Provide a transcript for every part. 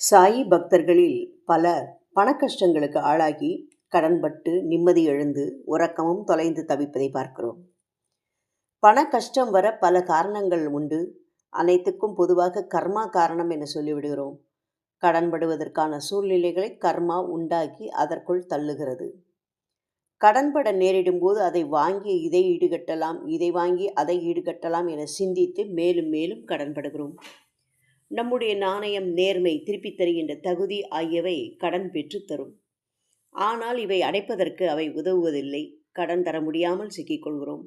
சாயி பக்தர்களில் பலர் பணக்கஷ்டங்களுக்கு ஆளாகி கடன்பட்டு நிம்மதி எழுந்து உறக்கமும் தொலைந்து தவிப்பதை பார்க்கிறோம். பண கஷ்டம் வர பல காரணங்கள் உண்டு. அனைத்துக்கும் பொதுவாக கர்மா காரணம் என சொல்லிவிடுகிறோம். கடன்படுவதற்கான சூழ்நிலைகளை கர்மா உண்டாக்கி அதற்குள் தள்ளுகிறது. கடன்பட நேரிடும் போது அதை வாங்கி இதை ஈடுகட்டலாம் இதை வாங்கி அதை ஈடுகட்டலாம் என சிந்தித்து மேலும் மேலும் கடன்படுகிறோம். நம்முடைய நாணயம் நேர்மை திருப்பித் தருகின்ற தகுதி ஆகியவை கடன் பெற்று தரும். ஆனால் இவை அடைப்பதற்கு அவை உதவுவதில்லை. கடன் தர முடியாமல் சிக்கிக்கொள்கிறோம்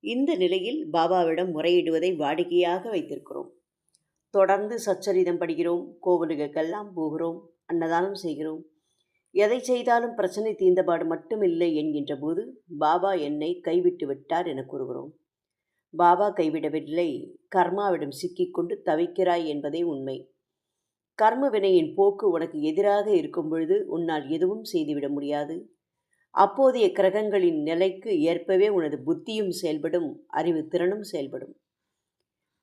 இந்த நிலையில் பாபாவிடம் முறையிடுவதை வாடிக்கையாக வைத்திருக்கிறோம். தொடர்ந்து சச்சரிதம் படுகிறோம். கோவிலுக்கெல்லாம் போகிறோம். அன்னதானம் செய்கிறோம். எதை செய்தாலும் பிரச்சனை தீர்ந்தபாடு மட்டுமில்லை என்கின்ற போது பாபா என்னை கைவிட்டு விட்டார் என கூறுகிறோம். பாபா கைவிடவில்லை. கர்மாவிடம் சிக்கிக்கொண்டு தவிக்கிறாய் என்பதே உண்மை. கர்ம வினையின் போக்கு உனக்கு எதிராக இருக்கும் பொழுது உன்னால் எதுவும் செய்துவிட முடியாது. அப்போதைய கிரகங்களின் நிலைக்கு ஏற்பவே உனது புத்தியும் செயல்படும் அறிவு திறனும் செயல்படும்.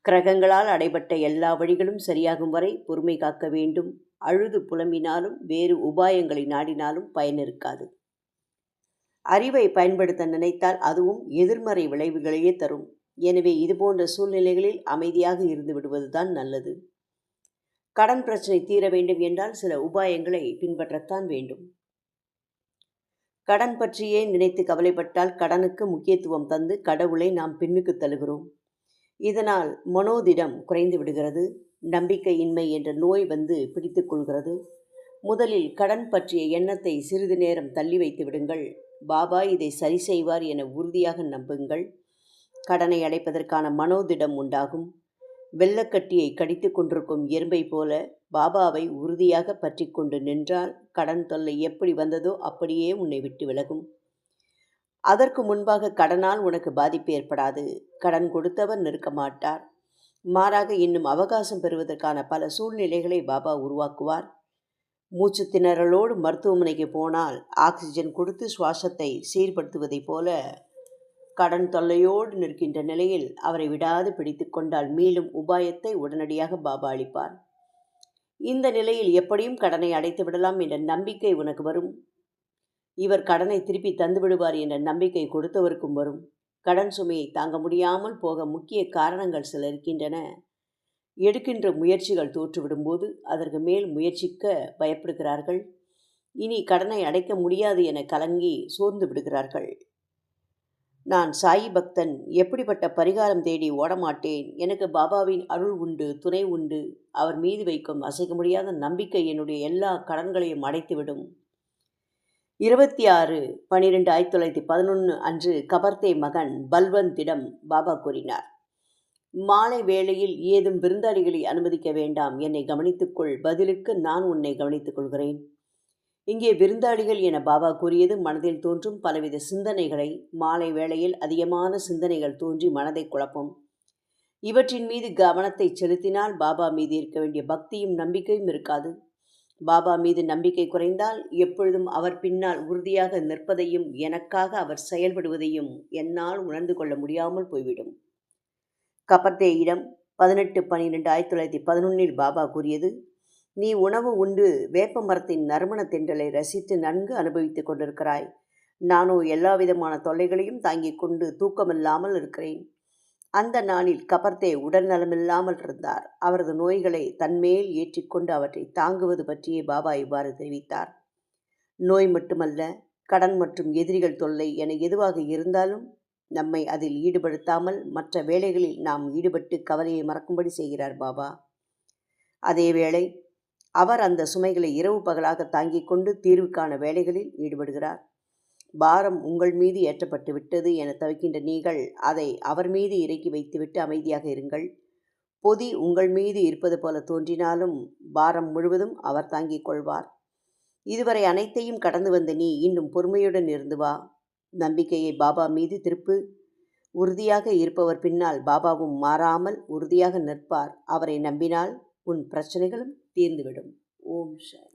கிரகங்களால் அடைபட்ட எல்லா வழிகளும் சரியாகும் வரை பொறுமை காக்க வேண்டும். அழுது புலம்பினாலும் வேறு உபாயங்களை நாடினாலும் பயன் இருக்காது அறிவை பயன்படுத்த நினைத்தால் அதுவும் எதிர்மறை விளைவுகளையே தரும். எனவே இதுபோன்ற சூழ்நிலைகளில் அமைதியாக இருந்து விடுவதுதான் நல்லது. கடன் பிரச்சனை தீர வேண்டும் என்றால் சில உபாயங்களை பின்பற்றத்தான் வேண்டும். கடன் பற்றியே நினைத்து கவலைப்பட்டால் கடனுக்கு முக்கியத்துவம் தந்து கடவுளை நாம் பின்னுக்கு தள்ளுகிறோம். இதனால் மனோதிடம் குறைந்து விடுகிறது. நம்பிக்கையின்மை என்ற நோய் வந்து பிடித்துக் கொள்கிறது. முதலில் கடன் பற்றிய எண்ணத்தை சிறிது நேரம் தள்ளி வைத்து விடுங்கள். பாபா இதை சரி செய்வார் என உறுதியாக நம்புங்கள். கடனை அடைப்பதற்கான மனோதிடம் உண்டாகும். வெள்ளக்கட்டியை கடித்து கொண்டிருக்கும் எறும்பை போல பாபாவை உறுதியாக பற்றி கொண்டு நின்றால் கடன் தொல்லை எப்படி வந்ததோ அப்படியே உன்னை விட்டு விலகும். அதற்கு முன்பாக கடனால் உனக்கு பாதிப்பு ஏற்படாது. கடன் கொடுத்தவர் நிற்க மாட்டார். மாறாக இன்னும் அவகாசம் பெறுவதற்கான பல சூழ்நிலைகளை பாபா உருவாக்குவார். மூச்சு திணறலோடு மருத்துவமனைக்கு போனால் ஆக்சிஜன் கொடுத்து சுவாசத்தை சீர்படுத்துவதைப் போல கடன் தொல்லையோடு நிற்கின்ற நிலையில் அவரை விடாது பிடித்து கொண்டால் மீளும் உபாயத்தை உடனடியாக பாபா அளிப்பார். இந்த நிலையில் எப்படியும் கடனை அடைத்து விடலாம் என்ற நம்பிக்கை உனக்கு வரும். இவர் கடனை திருப்பி தந்து விடுவார் என்ற நம்பிக்கை கொடுத்தவருக்கும் வரும். கடன் சுமையை தாங்க முடியாமல் போக முக்கிய காரணங்கள் சில இருக்கின்றன. எடுக்கின்ற முயற்சிகள் தோற்றுவிடும்போது அதற்கு மேல் முயற்சிக்க பயப்படுகிறார்கள். இனி கடனை அடைக்க முடியாது என கலங்கி சோர்ந்து விடுகிறார்கள். நான் சாயி பக்தன் எப்படிப்பட்ட பரிகாரம் தேடி ஓடமாட்டேன்? எனக்கு பாபாவின் அருள் உண்டு துணை உண்டு. அவர் மீது வைக்கும் அசைக்க முடியாத நம்பிக்கை என்னுடைய எல்லா கடன்களையும் அடைத்துவிடும். இருபத்தி ஆறு பனிரெண்டு ஆயிரத்தி தொள்ளாயிரத்தி பதினொன்று அன்று கபர்த்தே மகன் பல்வந்திடம் பாபா கூறினார் மாலை வேளையில் ஏதும் விருந்தாளிகளை அனுமதிக்க வேண்டாம். என்னை கவனித்துக்கொள். பதிலுக்கு நான் உன்னை கவனித்துக் கொள்கிறேன் இங்கே விருந்தாளிகள் என பாபா கூறியது மனதில் தோன்றும் பலவித சிந்தனைகளை மாலை வேளையில் அதிகமான சிந்தனைகள் தோன்றி மனதை குழப்பும். இவற்றின் மீது கவனத்தை செலுத்தினால் பாபா மீது இருக்க வேண்டிய பக்தியும் நம்பிக்கையும் இருக்காது. பாபா மீது நம்பிக்கை குறைந்தால் எப்பொழுதும் அவர் பின்னால் உறுதியாக நிற்பதையும் எனக்காக அவர் செயல்படுவதையும் என்னால் உணர்ந்து கொள்ள முடியாமல் போய்விடும். கபர்தேயிடம் பதினெட்டு பன்னிரெண்டு ஆயிரத்தி தொள்ளாயிரத்தி பதினொன்றில் பாபா கூறியது நீ உணவு உண்டு வேப்ப மரத்தின் நறுமண தென்றலை ரசித்து நன்கு அனுபவித்துக் கொண்டிருக்கிறாய். நானோ எல்லா விதமான தொல்லைகளையும் தாங்கிக் கொண்டு தூக்கமில்லாமல் இருக்கிறேன். அந்த நாளில் கபர்த்தே உடல் நலமில்லாமல் இருந்தார். அவரது நோய்களை தன்மேல் ஏற்றிக்கொண்டு அவற்றை தாங்குவது பற்றியே பாபா இவ்வாறு தெரிவித்தார். நோய் மட்டுமல்ல கடன் மற்றும் எதிரிகள் தொல்லை என எதுவாக இருந்தாலும் நம்மை அதில் ஈடுபடுத்தாமல் மற்ற வேலைகளில் நாம் ஈடுபட்டு கவலையை மறக்கும்படி செய்கிறார் பாபா. அதேவேளை அவர் அந்த சுமைகளை இரவு பகலாக தாங்கிக் கொண்டு தீர்வுக்கான வேலைகளில் ஈடுபடுகிறார். பாரம் உங்கள் மீது ஏற்றப்பட்டு விட்டது என தவிக்கின்ற நீங்கள் அதை அவர் மீது இறக்கி வைத்துவிட்டு அமைதியாக இருங்கள். பொதி உங்கள் மீது இருப்பது போல தோன்றினாலும் பாரம் முழுவதும் அவர் தாங்கிக் கொள்வார். இதுவரை அனைத்தையும் கடந்து வந்த நீ இன்னும் பொறுமையுடன் இருந்து வா. நம்பிக்கையை பாபா மீது திருப்பு. உறுதியாக இருப்பவர் பின்னால் பாபாவும் மாறாமல் உறுதியாக நிற்பார். அவரை நம்பினால் உன் பிரச்சனைகளும் தீர்ந்துவிடும். ஓம் சாய்